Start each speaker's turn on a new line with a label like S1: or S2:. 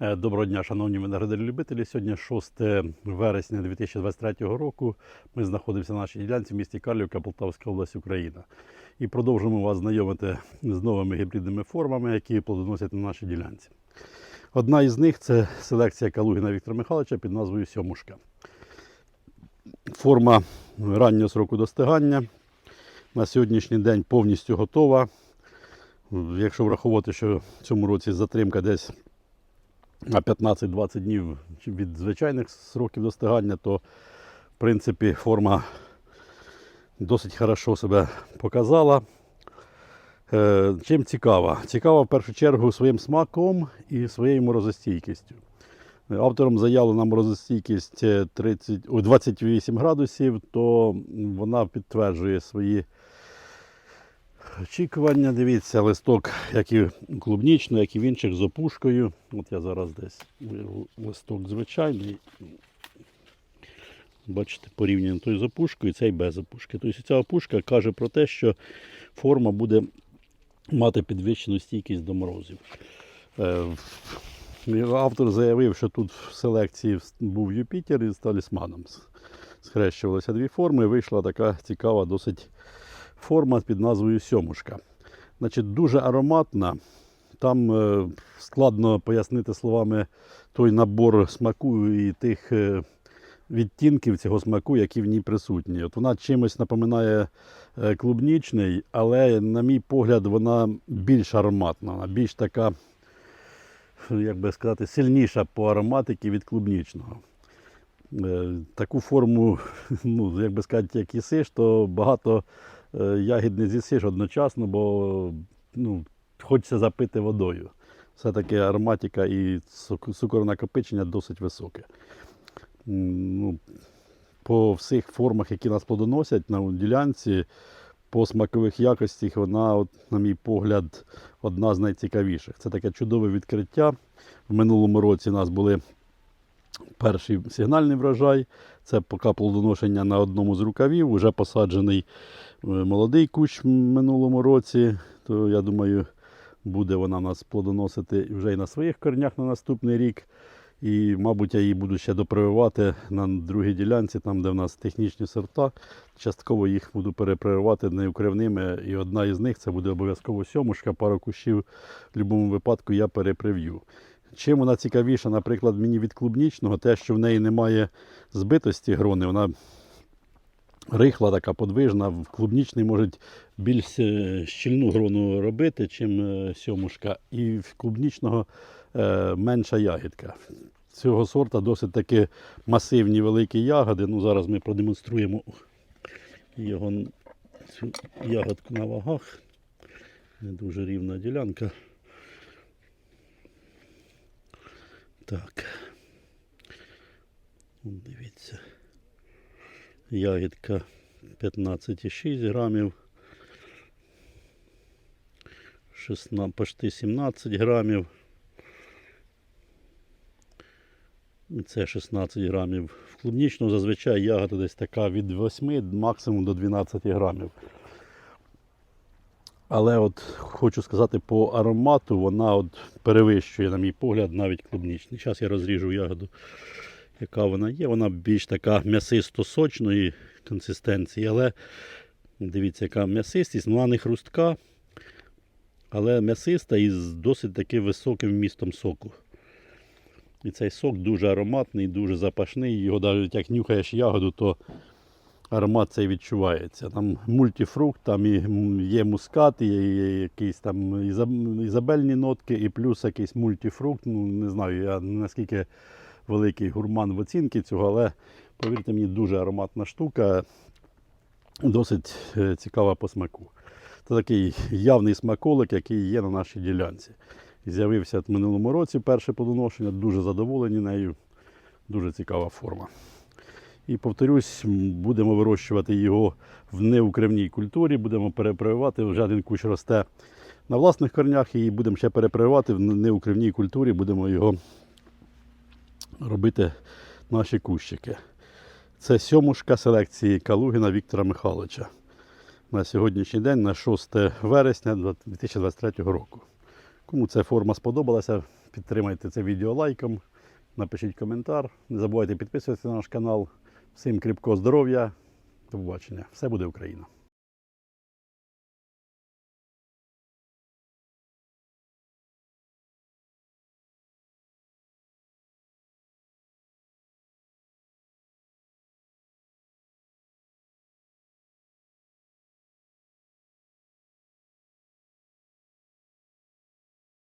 S1: Е, Доброго дня, шановні виноградарі-любителі. Сьогодні 6 вересня 2023 року. Ми знаходимося на нашій ділянці в місті Карлівка, Полтавська область, Україна. І продовжуємо вас знайомити з новими гібридними формами, які плодоносять на нашій ділянці. Одна із них це селекція Калугіна Віктора Михайловича під назвою Сьомушка. Форма раннього сроку достигання. На сьогоднішній день повністю готова. Якщо враховувати, що в цьому році затримка десь на 15-20 днів від звичайних сроків достигання, то в принципі форма досить хорошо себе показала. Е, Чим цікава? Цікава в першу чергу своїм смаком і своєю морозостійкістю. Автором заявлена морозостійкість е, 30, 28 градусів, то вона підтверджує свої очікування. Дивіться, листок, як і клубнічний, як і в інших з опушкою. От я зараз десь листок звичайний. Бачите, порівняно той з опушкою, цей без опушки. Тобто ця опушка каже про те, що форма буде мати підвищену стійкість до морозів. Е, Автор заявив, що тут в селекції був Юпітер із талісманом. Схрещувалися дві форми, вийшла така цікава досить форма під назвою Сьомушка. Значить, дуже ароматна. Там е, складно пояснити словами той набор смаку і тих е, відтінків цього смаку, які в ній присутні. От вона чимось напоминає е, клубнічний, але, на мій погляд, вона більш ароматна, вона більш така, як би сказати, сильніша по ароматиці від клубнічного. Таку форму, ну, як би сказати, як їсиш, то багато ягід не з'їсиш одночасно, бо ну, хочеться запити водою. Все-таки ароматика і цукорнакопичення досить високе. Ну, по всіх формах, які нас плодоносять на ділянці, по смакових якостях вона, от, на мій погляд, одна з найцікавіших. Це таке чудове відкриття. В минулому році у нас були перший сигнальний врожай. Це поки плодоношення на одному з рукавів. Уже посаджений е, молодий кущ в минулому році. То я думаю, буде вона нас плодоносити вже і на своїх корнях на наступний рік. І, мабуть, я її буду ще допрививати на другій ділянці, там, де в нас технічні сорта. Частково їх буду перепрививати неукривними. І одна із них це буде обов'язково сьомушка, пару кущів. В будь-якому випадку я переприв'ю. Чим вона цікавіша, наприклад, мені від клубнічного, те, що в неї немає збитості грони, вона рихла, така подвижна. В клубнічний можуть більш е, щільну грону робити, чим е, сьомушка. І в клубнічного е, менша ягідка. Цього сорта досить таки масивні великі ягоди. Ну, зараз ми продемонструємо його цю ягодку на вагах. Не дуже рівна ділянка. Так. Дивіться. Ягідка 15,6 грамів. 16, почти 17 грамів. Це 16 грамів. В клубнічну зазвичай ягода десь така від 8 максимум до 12 грамів. Але от хочу сказати, по аромату вона от перевищує, на мій погляд, навіть клубнічний. Зараз я розріжу ягоду, яка вона є. Вона більш така м'ясисто-сочної консистенції, але дивіться, яка м'ясистість, вона не хрустка, але м'ясиста і з досить таки високим вмістом соку. І цей сок дуже ароматний, дуже запашний. Його навіть як нюхаєш ягоду, то аромат цей відчувається. Там мультифрукт, там і є мускат, є, якісь там ізабельні нотки, і плюс якийсь мультифрукт. Ну, не знаю, я наскільки великий гурман в оцінці цього, але повірте мені, дуже ароматна штука, досить е, цікава по смаку. Це такий явний смаколик, який є на нашій ділянці. З'явився в минулому році перше плодоношення, дуже задоволені нею, дуже цікава форма. І повторюсь, будемо вирощувати його в неукривній культурі, будемо перепрививати. Вже один кущ росте на власних корнях і будемо ще перепрививати в неукривній культурі, будемо його робити наші кущики. Це сьомушка селекції Калугіна Віктора Михайловича на сьогоднішній день, на 6 вересня 2023 року. Кому ця форма сподобалася, Підтримайте це відео лайком, напишіть коментар. Не забувайте підписуватися на наш канал. Всім кріпкого здоров'я. До побачення. Все буде Україна.